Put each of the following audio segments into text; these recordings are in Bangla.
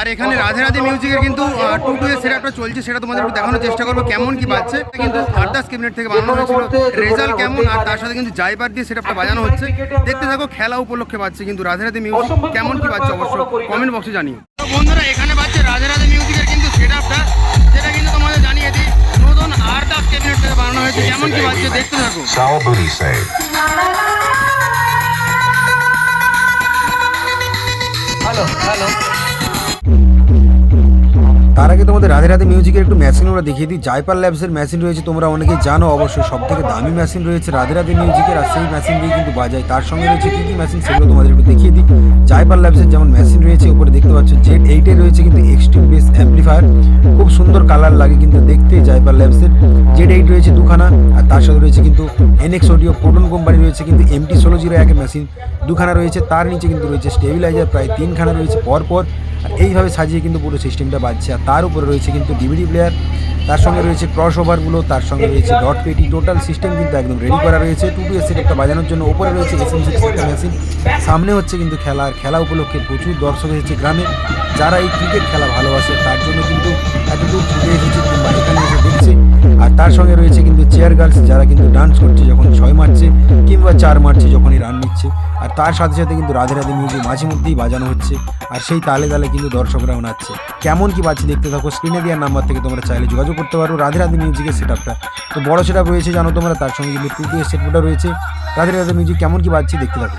আর এখানে রাধে রাধে মিউজিকের কিন্তু টু টু এর সেটআপটা চলছে সেটা তোমাদের একটু দেখানোর চেষ্টা করব কেমন কি বাজছে। কিন্তু আর্দাস ক্যাবিনেট থেকে বানানো হয়েছিল। রেজাল্ট কেমন আর তার সাথে কিন্তু জাইবার দিয়ে সেটআপটা বাজানো হচ্ছে। দেখতে থাকো খেলা উপলক্ষে বাজছে কিন্তু রাধে রাধে মিউজিক কেমন কি বাজছে অবশ্যই কমেন্ট বক্সে জানিও। বন্ধুরা এখানে বাজছে রাধে রাধে মিউজিকের কিন্তু সেটআপটা সেটা কিন্তু তোমাদের জানিয়ে দিই নতুন আর্দাস ক্যাবিনেট থেকে বানানো হয়েছে। কেমন কি বাজছে দেখতে থাকো। Booty Save. তার আগে তোমাদের রাধে রাধে মিউজিকের একটু মেশিন আমরা দেখিয়ে দিই। জাইপার ল্যাবসের মেশিন রয়েছে, তোমরা অনেকেই জানো, অবশ্যই সব থেকে দামি মেশিন রয়েছে রাধে রাধে মিউজিকের, আর সেই মেশিন দিয়ে কিন্তু বাজায়। তার সঙ্গে রয়েছে কী কী মেশিন সেগুলো তোমাদের একটু দেখিয়ে দিই। জাইপার ল্যাবসের যেমন মেশিন রয়েছে, উপরে দেখতে পাচ্ছ জেড এইটে রয়েছে কিন্তু এক্সট্রিম বেস অ্যাম্পলিফায়ার খুব সুন্দর কালার লাগে কিন্তু দেখতে জাইপার ল্যাবসের জেড এইট রয়েছে দুখানা, আর তার সাথে রয়েছে কিন্তু এনএক্স অডিও প্রোটন কোম্পানি রয়েছে কিন্তু এমটি ষোলো জিরো একের মেশিন দুখানা রয়েছে, তার নিচে কিন্তু রয়েছে স্টেবিলাইজার প্রায় তিনখানা রয়েছে। পরপর আর এইভাবে সাজিয়ে কিন্তু পুরো সিস্টেমটা বাজছে। আর তার উপরে রয়েছে কিন্তু ডিভিডি প্লেয়ার তার সঙ্গে রয়েছে ক্রস ওভারগুলো তার সঙ্গে রয়েছে ডট পেটি টোটাল সিস্টেম কিন্তু একদম রেডি করা রয়েছে। টু টু একটা বাজানোর জন্য ওপরে রয়েছে এস এম সিক্স একটা মেশিন সামনে হচ্ছে কিন্তু খেলা, আর খেলা উপলক্ষে প্রচুর দর্শক এসেছে গ্রামে। যারা এই ক্রিকেট খেলা ভালোবাসে, তার জন্য কিন্তু এতটুকু ছুটে এসেছে তার সঙ্গে রয়েছে কিন্তু চেয়ার গার্লস যারা কিন্তু ডান্স করছে যখন ছয় মারছে কিংবা চার মারছে যখনই রান নিচ্ছে। আর তার সাথে সাথে কিন্তু রাধে রাধে মিউজিক মাঝে মধ্যেই বাজানো হচ্ছে। আর সেই তালে তালে কিন্তু দর্শকরাও নাচছে। কেমন কি বাজছে দেখতে থাকো স্ক্রিনে দেওয়ার নাম্বার থেকে তোমরা চাইলে যোগাযোগ করতে পারো রাধে রাধে মিউজিকের সেট আপটা তো বড় সেট আপ রয়েছে জানো তোমরা তার সঙ্গে কিন্তু টু টু এর রয়েছে। রাধে রাধে মিউজিক কেমন কি বাজছে দেখতে থাকো।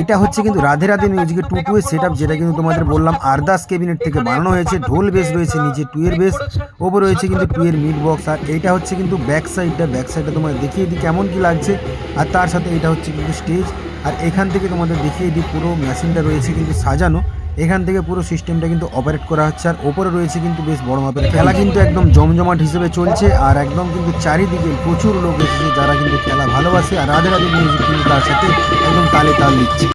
এটা হচ্ছে কিন্তু রাধে রাধে মিউজিকের টু টু এর সেট যেটা কিন্তু তোমাদের বললাম আরদাস কেবিনেট থেকে বানানো হয়েছে ঢোল বেস রয়েছে নিচে টু এর বেস ওপর রয়েছে কিন্তু টু এর মিড বক্স আর এইটা হচ্ছে কিন্তু ব্যাক সাইডটা ব্যাক সাইডটা তোমাদের দেখিয়ে দিই কেমন কি লাগছে আর তার সাথে এটা হচ্ছে কিন্তু স্টেজ আর এখান থেকে তোমাদের দেখিয়ে দিই পুরো মেশিনটা রয়েছে কিন্তু সাজানো। এখান থেকে পুরো সিস্টেমটা কিন্তু অপারেট করা হচ্ছে আর ওপরে রয়েছে কিন্তু বেশ বড় মাপের খেলা কিন্তু একদম জমজমাট হিসেবে চলছে আর একদম কিন্তু চারিদিকে প্রচুর লোক এসেছে যারা কিন্তু খেলা ভালোবাসে আর রাধে রাধে মিউজিক কিন্তু তার সাথে একদম তালে তাল দিচ্ছে।